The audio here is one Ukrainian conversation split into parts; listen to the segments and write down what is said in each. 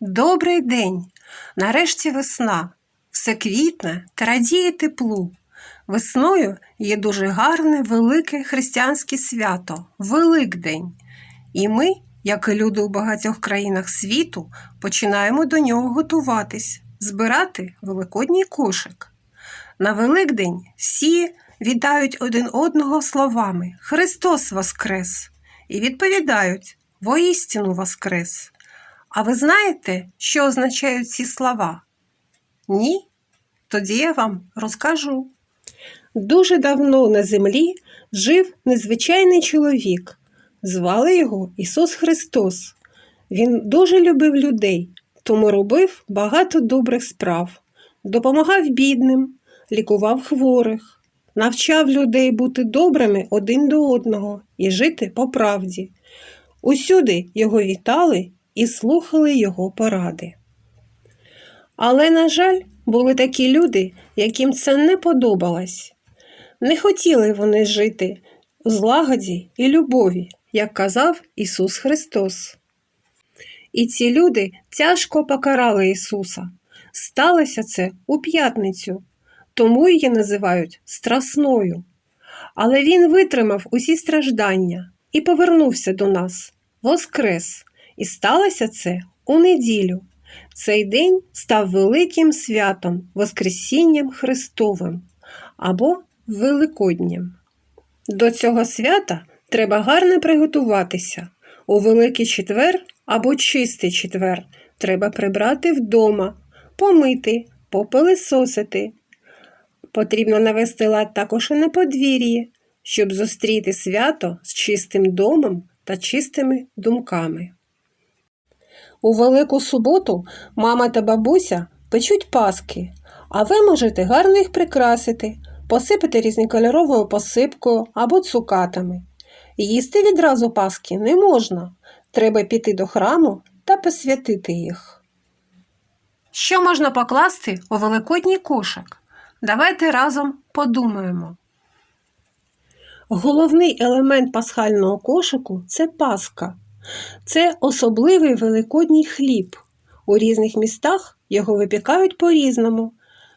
Добрий день! Нарешті весна. Все квітне та радіє теплу. Весною є дуже гарне велике християнське свято Великдень. І ми, як і люди у багатьох країнах світу, починаємо до нього готуватись, збирати великодній кошик. На Великдень всі вітають один одного словами Христос Воскрес і відповідають Воістину Воскрес. А ви знаєте, що означають ці слова? Ні? Тоді я вам розкажу. Дуже давно на землі жив незвичайний чоловік. Звали його Ісус Христос. Він дуже любив людей, тому робив багато добрих справ, допомагав бідним, лікував хворих, навчав людей бути добрими один до одного і жити по правді. Усюди його вітали і слухали його поради. Але, на жаль, були такі люди, яким це не подобалось. Не хотіли вони жити у злагоді і любові, як казав Ісус Христос. І ці люди тяжко покарали Ісуса. Сталося це у п'ятницю, тому її називають страсною. Але Він витримав усі страждання і повернувся до нас, воскрес, і сталося це у неділю. Цей день став великим святом, Воскресінням Христовим або Великоднім. До цього свята треба гарно приготуватися. У Великий четвер або чистий четвер треба прибрати вдома, помити, попилисосити. Потрібно навести лад також і на подвір'ї, щоб зустріти свято з чистим домом та чистими думками. У Велику суботу мама та бабуся печуть паски, а ви можете гарно їх прикрасити, посипати різнокольоровою посипкою або цукатами. Їсти відразу паски не можна. Треба піти до храму та посвятити їх. Що можна покласти у великодній кошик? Давайте разом подумаємо. Головний елемент пасхального кошику це паска. Це особливий великодній хліб. У різних містах його випікають по-різному.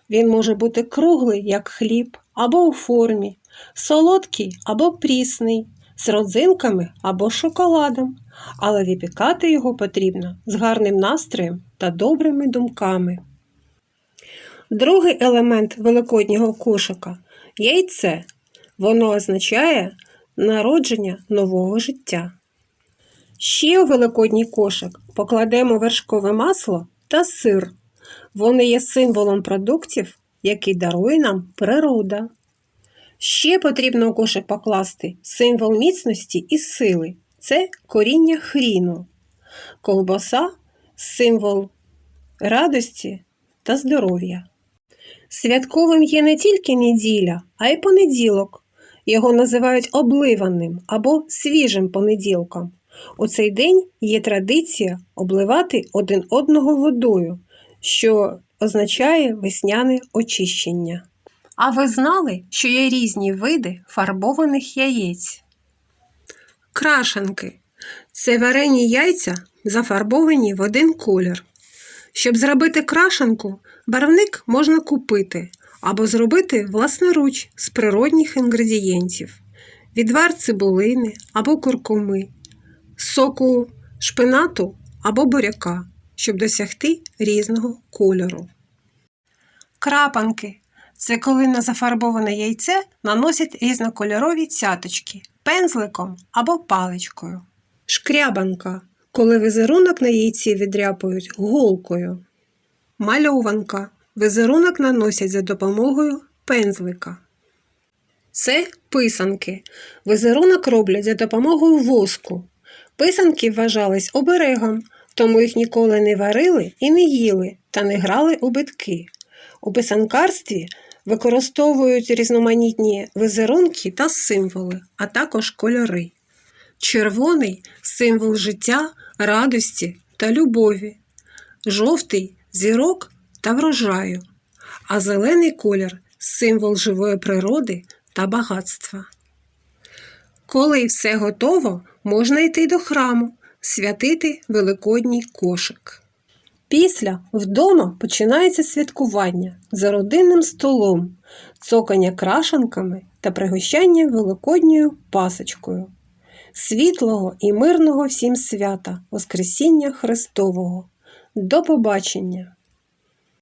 Він може бути круглий, як хліб, або у формі, солодкий або прісний, з родзинками або шоколадом, але випікати його потрібно з гарним настроєм та добрими думками. Другий елемент великоднього кошика яйце. Воно означає народження нового життя. Ще у великодній кошик покладемо вершкове масло та сир. Вони є символом продуктів, які дарує нам природа. Ще потрібно у кошик покласти символ міцності і сили це коріння хріну, колбаса символ радості та здоров'я. Святковим є не тільки неділя, а й понеділок. Його називають обливаним або свіжим понеділком. У цей день є традиція обливати один одного водою, що означає весняне очищення. А ви знали, що є різні види фарбованих яєць? Крашанки це варені яйця, зафарбовані в один колір. Щоб зробити крашанку, барвник можна купити або зробити власноруч з природних інгредієнтів: відвар цибулини або куркуми, соку шпинату або буряка, щоб досягти різного кольору. Крапанки це коли на зафарбоване яйце наносять різнокольорові цяточки пензликом або паличкою. Шкрябанка коли візерунок на яйці відряпують голкою. Мальованка візерунок наносять за допомогою пензлика. Це писанки. Візерунок роблять за допомогою воску. Писанки вважались оберегом, тому їх ніколи не варили і не їли та не грали у битки. У писанкарстві використовують різноманітні візерунки та символи, а також кольори. Червоний символ життя, радості та любові, жовтий зірок та врожаю, а зелений колір символ живої природи та багатства. Коли все готово, можна йти до храму, святити великодній кошик. Після вдома починається святкування за родинним столом, цокання крашанками та пригощання великодньою пасочкою. Світлого і мирного всім свята, Воскресіння Христового. До побачення!